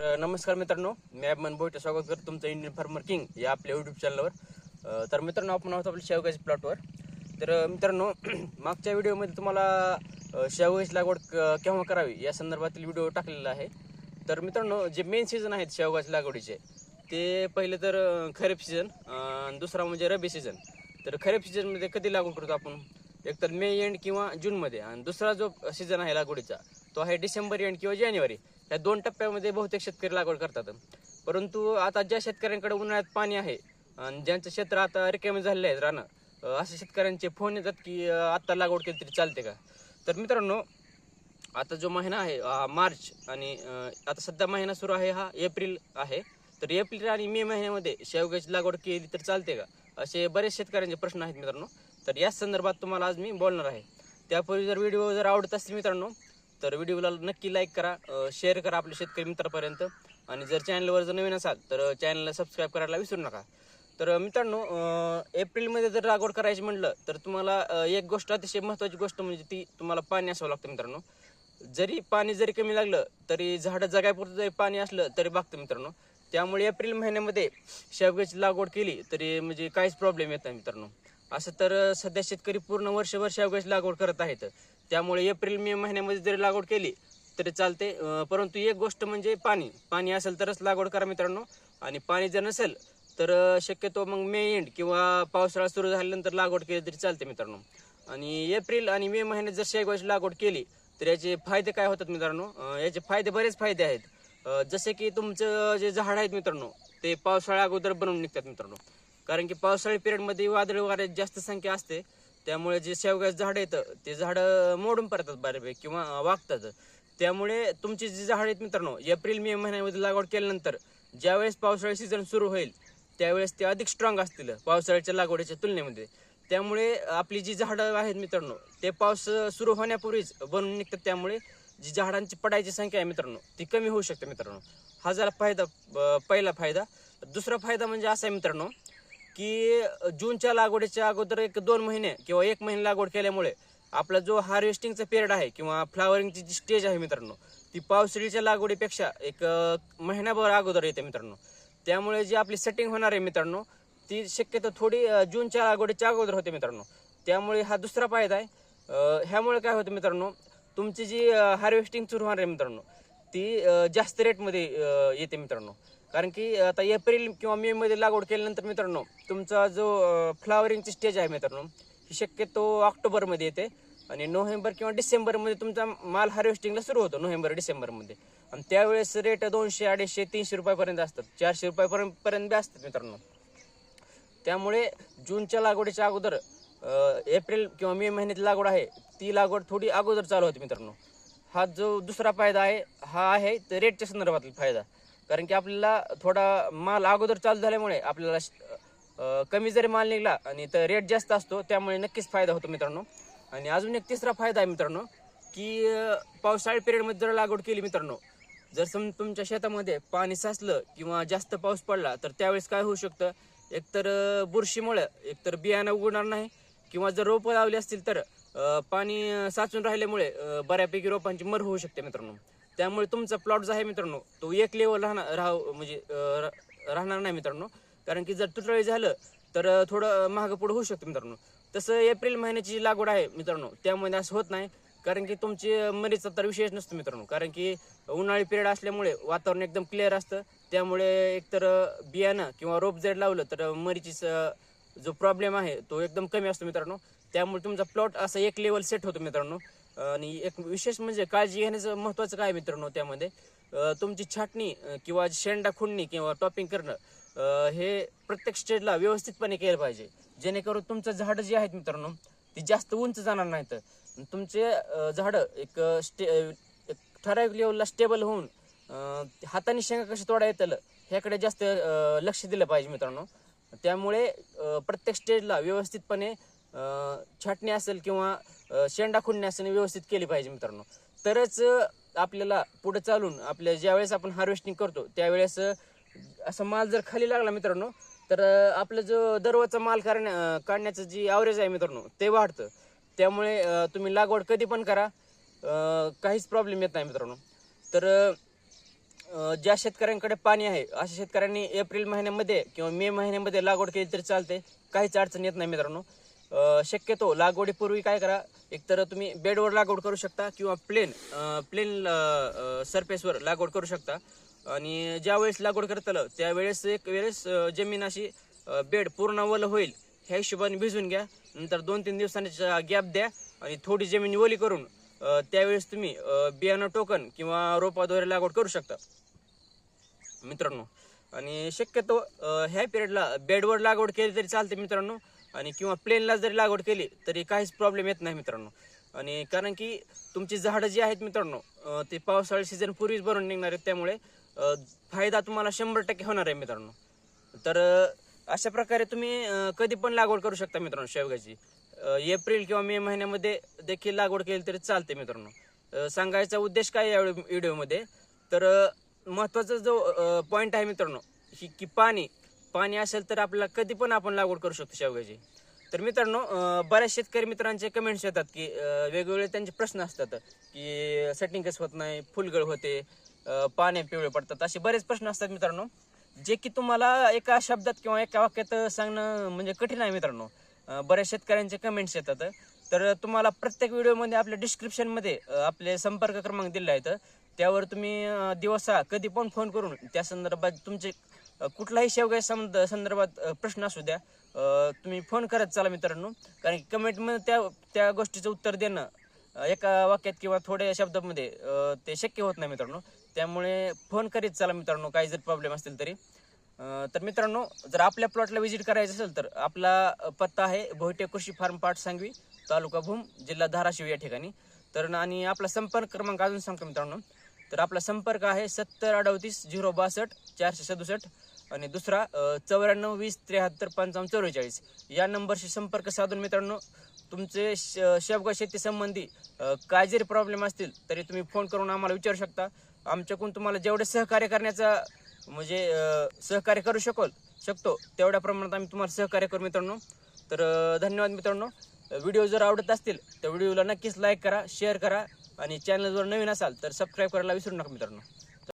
तर नमस्कार मित्रांनो मी अभिमान बोईट स्वागत करतो तुमचं इंडियन फार्मर किंग या आपल्या यूट्यूब चॅनलवर तर मित्रांनो आपण आहोत आपल्या शेवगाच्या प्लॉटवर तर मित्रांनो मागच्या व्हिडिओमध्ये तुम्हाला शेवगाची लागवड क- केव्हा करावी या संदर्भातील व्हिडिओ टाकलेला आहे. तर मित्रांनो जे मेन सीझन आहेत शेवगाच्या लागवडीचे ते पहिले तर खरीप सीझन दुसरा म्हणजे रबी सीझन तर खरीप सीझनमध्ये कधी लागवड करतो आपण? एक तर मे एंड किंवा जूनमध्ये आणि दुसरा जो सीझन आहे लागवडीचा तो आहे डिसेंबर एंड किंवा जानेवारी. या दोन टप्प्यामध्ये बहुतेक शेतकरी लागवड करतात. परंतु आता ज्या शेतकऱ्यांकडे उन्हाळ्यात पाणी आहे आणि ज्यांचं क्षेत्र आता रिकामी झालेलं आहे रानं अं, अशा शेतकऱ्यांचे फोन येतात की आत्ता लागवड केली तरी चालते का? तर मित्रांनो आता जो महिना आहे मार्च आणि आता सध्या महिना सुरू आहे हा एप्रिल आहे. तर एप्रिल आणि मे महिन्यामध्ये शेवग्याची लागवड केली तर चालते का? असे बरेच शेतकऱ्यांचे प्रश्न आहेत मित्रांनो. तर याच संदर्भात तुम्हाला आज मी बोलणार आहे. त्यापूर्वी जर व्हिडिओ जर आवडत असतील मित्रांनो तर व्हिडिओला नक्की लाईक करा शेअर करा आपल्या शेतकरी मित्रापर्यंत. आणि जर चॅनलवर जर नवीन असाल तर चॅनलला सबस्क्राईब करायला विसरू नका. तर मित्रांनो एप्रिलमध्ये जर लागवड करायची म्हटलं तर तुम्हाला एक गोष्ट अतिशय महत्त्वाची गोष्ट म्हणजे ती तुम्हाला पाणी असावं लागतं मित्रांनो. जरी पाणी जरी कमी लागलं तरी झाडं जगायपुरतं जरी पाणी असलं तरी बघतं मित्रांनो. त्यामुळे एप्रिल महिन्यामध्ये शेवग्याची लागवड केली तरी म्हणजे काहीच प्रॉब्लेम येत नाही मित्रांनो. असं तर सध्या शेतकरी पूर्ण वर्षभर शेवग्याची लागवड करत आहेत. त्यामुळे एप्रिल मे महिन्यामध्ये जरी लागवड केली तरी चालते. परंतु एक गोष्ट म्हणजे पाणी. पाणी असेल तरच लागवड करा मित्रांनो. आणि पाणी जर नसेल तर शक्यतो मग मे एंड किंवा पावसाळा सुरू झाल्यानंतर लागवड केली तरी चालते मित्रांनो. आणि एप्रिल आणि मे महिन्यात जर शेवग्याची लागवड केली तर याचे फायदे काय होतात मित्रांनो? याचे फायदे बरेच फायदे आहेत. जसे की तुमचं जे झाड आहेत मित्रांनो ते पावसाळ्या अगोदर बनवून निघतात मित्रांनो. कारण की पावसाळी पिरियडमध्ये वादळ वाऱ्याची जास्त संख्या असते. त्यामुळे जे शेवग्याचं झाड येतं ते झाडं मोडून पडतात बऱ्यापैकी किंवा वागतात. त्यामुळे तुमची जी झाड आहेत मित्रांनो एप्रिल मे महिन्यामध्ये लागवड केल्यानंतर ज्यावेळेस पावसाळी सीझन सुरू होईल त्यावेळेस ते अधिक स्ट्रॉंग असतील पावसाळ्याच्या लागवडीच्या तुलनेमध्ये. त्यामुळे आपली जी झाडं आहेत मित्रांनो ते पाऊस सुरू होण्यापूर्वीच बनून निघतात. त्यामुळे जी झाडांची पडायची संख्या आहे मित्रांनो ती कमी होऊ शकते मित्रांनो. हा झाला फायदा पहिला फायदा. दुसरा फायदा म्हणजे असा आहे मित्रांनो की जूनच्या लागवडीच्या अगोदर एक दोन महिने किंवा एक महिने लागवड केल्यामुळे आपला जो हार्वेस्टिंगचा पिरियड आहे किंवा फ्लावरिंगची जी स्टेज आहे मित्रांनो ती पावसाळीच्या लागवडीपेक्षा एक महिनाभर अगोदर येते मित्रांनो. त्यामुळे जी आपली सेटिंग होणार आहे मित्रांनो ती शक्यतो थोडी जूनच्या लागवडीच्या अगोदर होते मित्रांनो. त्यामुळे हा दुसरा फायदा आहे. ह्यामुळे काय होतं मित्रांनो तुमची जी हार्वेस्टिंग सुरू होणार आहे मित्रांनो ती जास्त रेटमध्ये येते मित्रांनो. कारण की आता एप्रिल किंवा मे मध्ये लागवड केल्यानंतर मित्रांनो तुमचा जो फ्लावरिंगची स्टेज आहे मित्रांनो ही शक्यतो ऑक्टोबरमध्ये येते. आणि नोव्हेंबर किंवा डिसेंबरमध्ये तुमचा माल हार्वेस्टिंगला सुरू होतो नोव्हेंबर डिसेंबरमध्ये आणि त्यावेळेस रेट दोनशे अडीचशे तीनशे रुपयापर्यंत असतात. चारशे रुपयापर्यंत पर्यंत बी असतात मित्रांनो. त्यामुळे जूनच्या लागवडीच्या अगोदर एप्रिल किंवा मे महिन्यात लागवड आहे ती लागवड थोडी अगोदर चालू होती मित्रांनो. हा जो दुसरा फायदा आहे हा आहे रेटच्या संदर्भातील फायदा. कारण की आपल्याला थोडा माल अगोदर चालू झाल्यामुळे आपल्याला श- कमी जरी माल निघला आणि तर रेट जास्त असतो त्यामुळे नक्कीच फायदा होतो मित्रांनो. आणि अजून एक तिसरा फायदा आहे मित्रांनो की पावसाळी पिरियडमध्ये जर लागवड केली मित्रांनो जर सम तुमच्या शेतामध्ये पाणी साचलं किंवा जास्त पाऊस पडला तर त्यावेळेस काय होऊ शकतं? एकतर बुरशीमुळं बुरशीमुळे एकतर बियाणं उगवणार नाही किंवा जर रोपं लावली असतील तर पाणी साचून राहिल्यामुळे बऱ्यापैकी रोपांची मर होऊ शकते मित्रांनो. त्यामुळे तुमचा प्लॉट जो आहे मित्रांनो तो एक लेवल राहणार राह म्हणजे राहणार नाही मित्रांनो. कारण की जर तुटळी झालं तर थोडं महाग पुढं होऊ शकतं मित्रांनो. तसं एप्रिल महिन्याची जी लागवड आहे मित्रांनो त्यामध्ये असं होत नाही. कारण की तुमची मरीचा तर विशेष नसतो मित्रांनो. कारण की उन्हाळी पिरियड असल्यामुळे वातावरण एकदम क्लिअर असतं. त्यामुळे एकतर बियाणं किंवा रोप जर लावलं तर मरीची जो प्रॉब्लेम आहे तो एकदम कमी असतो मित्रांनो. त्यामुळे तुमचा प्लॉट असा एक लेवल सेट होतो मित्रांनो. आणि एक विशेष म्हणजे काळजी घेण्याचं महत्त्वाचं काय मित्रांनो त्यामध्ये? तुमची छाटणी किंवा शेंडा खुडणी किंवा टॉपिंग करणं हे प्रत्येक स्टेजला व्यवस्थितपणे केलं पाहिजे. जेणेकरून तुमचं झाडं जी आहेत मित्रांनो ती जास्त उंच जाणार नाहीत. तुमचे झाडं एक स्टे एक ठराविक लेवलला स्टेबल होऊन हाताने शेंगा कशी तोडा येतं ह्याकडे जास्त लक्ष दिलं पाहिजे मित्रांनो. त्यामुळे प्रत्येक स्टेजला व्यवस्थितपणे छाटणी असेल किंवा शेंडा खुडणी व्यवस्थित केली पाहिजे मित्रांनो. तरच आपल्याला पुढे चालून आपल्या ज्यावेळेस आपण हार्वेस्टिंग करतो त्यावेळेस असा माल जर खाली लागला मित्रांनो तर आपलं जो दररोजचा माल करण्या काढण्याचं जी ॲव्हरेज आहे मित्रांनो ते वाढतं. त्यामुळे तुम्ही लागवड कधी पण करा. काहीच प्रॉब्लेम येत नाही मित्रांनो. तर ज्या शेतकऱ्यांकडे पाणी आहे अशा शेतकऱ्यांनी एप्रिल महिन्यामध्ये किंवा मे महिन्यामध्ये लागवड केली तरी चालते. काहीच अडचण येत नाही मित्रांनो. शक्यतो लागवडीपूर्वी काय करा एकतर तुम्ही बेडवर लागवड करू शकता किंवा प्लेन प्लेन सरफेसवर लागवड करू शकता. आणि ज्या वेळेस लागवड करताल त्यावेळेस एक वेळेस जमीन अशी बेड पूर्ण ओलं होईल. ह्या हिशोबाने भिजून घ्या. नंतर दोन तीन दिवसांचा गॅप द्या आणि थोडी जमीन ओली करून त्यावेळेस तुम्ही बियाणं टोकन किंवा रोपाद्वारे लागवड करू शकता. मित्रांनो आणि शक्यतो ह्या पिरियडला बेडवर लागवड केली तरी चालते मित्रांनो. आणि किंवा प्लेनला जरी लागवड केली तरी काहीच प्रॉब्लेम येत नाही मित्रांनो. आणि कारण की तुमची झाडं जी आहेत मित्रांनो ते पावसाळी सीझन पूर्वीच भरून निघणार आहेत. त्यामुळे फायदा तुम्हाला शंभर टक्के होणार आहे मित्रांनो. तर अशा प्रकारे तुम्ही कधी पण लागवड करू शकता मित्रांनो शेवग्याची. एप्रिल किंवा मे महिन्यामध्ये देखील लागवड केली तरी चालते मित्रांनो. सांगायचा उद्देश काय या व्हिडिओमध्ये? तर महत्त्वाचा जो पॉईंट आहे मित्रांनो ही की पाणी पाणी असेल तर आपल्याला कधी पण आपण लागवड करू शकतो शेवग्याची. तर मित्रांनो बऱ्याच शेतकरी मित्रांचे कमेंट्स येतात की वेगवेगळे त्यांचे प्रश्न असतात की सेटिंग कसं होत नाही फुलगळ होते पाने पिवळे पडतात असे बरेच प्रश्न असतात मित्रांनो. जे की तुम्हाला एका शब्दात किंवा एका वाक्यात सांगणं म्हणजे कठीण आहे मित्रांनो. बऱ्याच शेतकऱ्यांचे कमेंट्स येतात. तर तुम्हाला प्रत्येक व्हिडिओमध्ये आपल्या डिस्क्रिप्शनमध्ये आपले संपर्क क्रमांक दिले आहेत. त्यावर तुम्ही दिवसा कधी पण फोन करून त्या संदर्भात तुमचे कुठलाही शेवगाय संद संदर्भात प्रश्न असू द्या तुम्ही फोन करत चला मित्रांनो. कारण की कमेंटमध्ये त्या त्या गोष्टीचं उत्तर देणं एका वाक्यात किंवा थोड्या शब्दामध्ये ते शक्य होत नाही मित्रांनो. त्यामुळे फोन करीत चला मित्रांनो काही जर प्रॉब्लेम असतील तरी. तर मित्रांनो जर आपल्या प्लॉटला व्हिजिट करायचं असेल तर आपला पत्ता आहे भोईटे कृषी फार्म पाट सांगवी तालुका भूम जिल्हा धाराशिव या ठिकाणी. तर आणि आपला संपर्क क्रमांक अजून सांगतो मित्रांनो. तर आपला संपर्क आहे सत्तर अडतीस झिरो बासष्ट चारशे सदुसष्ट आणि दुसरा चौऱ्याण्णव वीस त्र्याहत्तर पंचावन्न चौवेचाळीस या नंबरशी संपर्क साधून मित्रांनो तुमचे श- शेवगा शेतीसंबंधी काय जरी प्रॉब्लेम असतील तरी तुम्ही फोन करून आम्हाला विचारू शकता. आमच्याकडून तुम्हाला जेवढे सहकार्य करण्याचा म्हणजे सहकार्य करू शकोल शकतो तेवढ्या प्रमाणात आम्ही तुम्हाला सहकार्य करू मित्रांनो. तर धन्यवाद मित्रांनो. व्हिडिओ जर आवडत असतील तर व्हिडिओला नक्कीच लाईक करा शेअर करा. आणि चॅनलवर नवीन असाल तर सबस्क्राईब करायला विसरू नका मित्रांनो.